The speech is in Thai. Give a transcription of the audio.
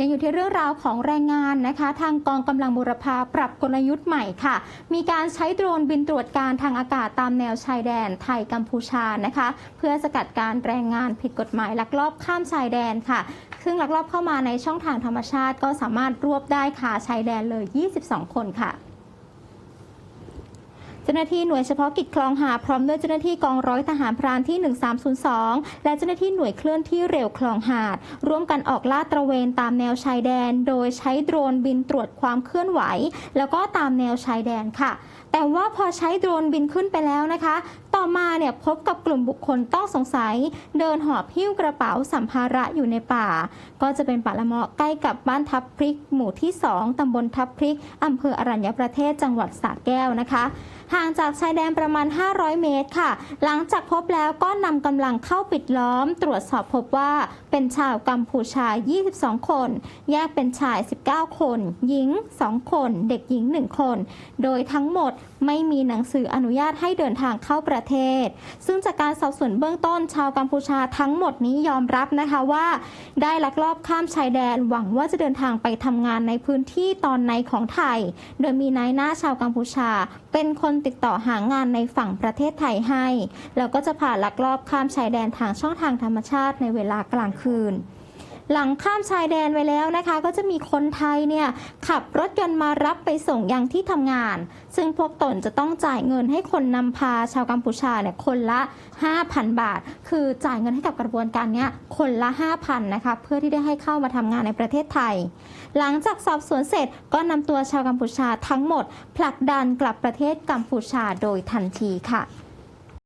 ยังอยู่ที่เรื่องราวของแรงงานนะคะ ทางกองกำลังบุรพาปรับกลยุทธ์ใหม่ค่ะ มีการใช้โดรนบินตรวจการทางอากาศตามแนวชายแดนไทยกัมพูชานะคะ เพื่อสกัดการแรงงานผิดกฎหมายลักลอบข้ามชายแดนค่ะ ซึ่งลักลอบเข้ามาในช่องทางธรรมชาติ ก็สามารถรวบได้ค่ะชายแดนเลย 22 คนค่ะ เจ้าหน้าที่หน่วยเฉพาะกิจคลองหาพร้อมด้วยเจ้าหน้าที่กองร้อยทหารพรานที่ 1302 และเจ้าหน้าที่หน่วยเคลื่อนที่เร็วคลองหาด ร่วมกันออกลาดตระเวนตามแนวชายแดน โดยใช้โดรนบินตรวจความเคลื่อนไหว แล้วก็ตามแนวชายแดนค่ะ แต่ว่าพอใช้โดรนบินขึ้นไปแล้วนะคะ ต่อมาเนี่ยพบกับกลุ่มบุคคลต้องสงสัย เดินหอบหิ้วกระเป๋าสัมภาระอยู่ในป่า ก็จะเป็นป่าละเมาะใกล้กับบ้านทับพริก หมู่ที่ 2ตำบลทับพริกอำเภออรัญญประเทศจังหวัดสระแก้วนะคะ ห่างจากชายแดนประมาณ 500 เมตรค่ะ หลังจากพบแล้วก็นำกำลังเข้าปิดล้อม ตรวจสอบพบว่าเป็นชาวกัมพูชา 22 คน แยกเป็นชาย 19 คน หญิง 2 คน เด็กหญิง 1 คน โดยทั้งหมดไม่มีหนังสืออนุญาตให้เดินทางเข้าประเทศ ซึ่งจากการสอบสวนเบื้องต้นชาวกัมพูชาทั้งหมดนี้ยอมรับนะคะว่า ได้ลักลอบข้ามชายแดนหวังว่าจะเดินทางไปทำงานในพื้นที่ตอนในของไทย โดยมีนายหน้าชาวกัมพูชา เป็นคนติดต่อหางานในฝั่งประเทศไทยให้ แล้วก็จะผ่านลักลอบข้ามชายแดนทางช่องทางธรรมชาติในเวลากลางคืน หลังข้ามชายแดนไว้แล้วนะคะ ก็จะมีคนไทยเนี่ยขับรถยนต์มารับไปส่งยังที่ทำงาน ซึ่งพวกตนจะต้องจ่ายเงินให้คนนำพาชาวกัมพูชาเนี่ยคนละ 5,000 บาท คือจ่ายเงินให้กับกระบวนการเนี้ยคนละ 5,000นะคะเพื่อที่ได้ให้เข้ามาทำงานในประเทศไทย หลังจากสอบสวนเสร็จก็นำตัวชาวกัมพูชาทั้งหมดผลักดันกลับประเทศกัมพูชาโดยทันทีค่ะ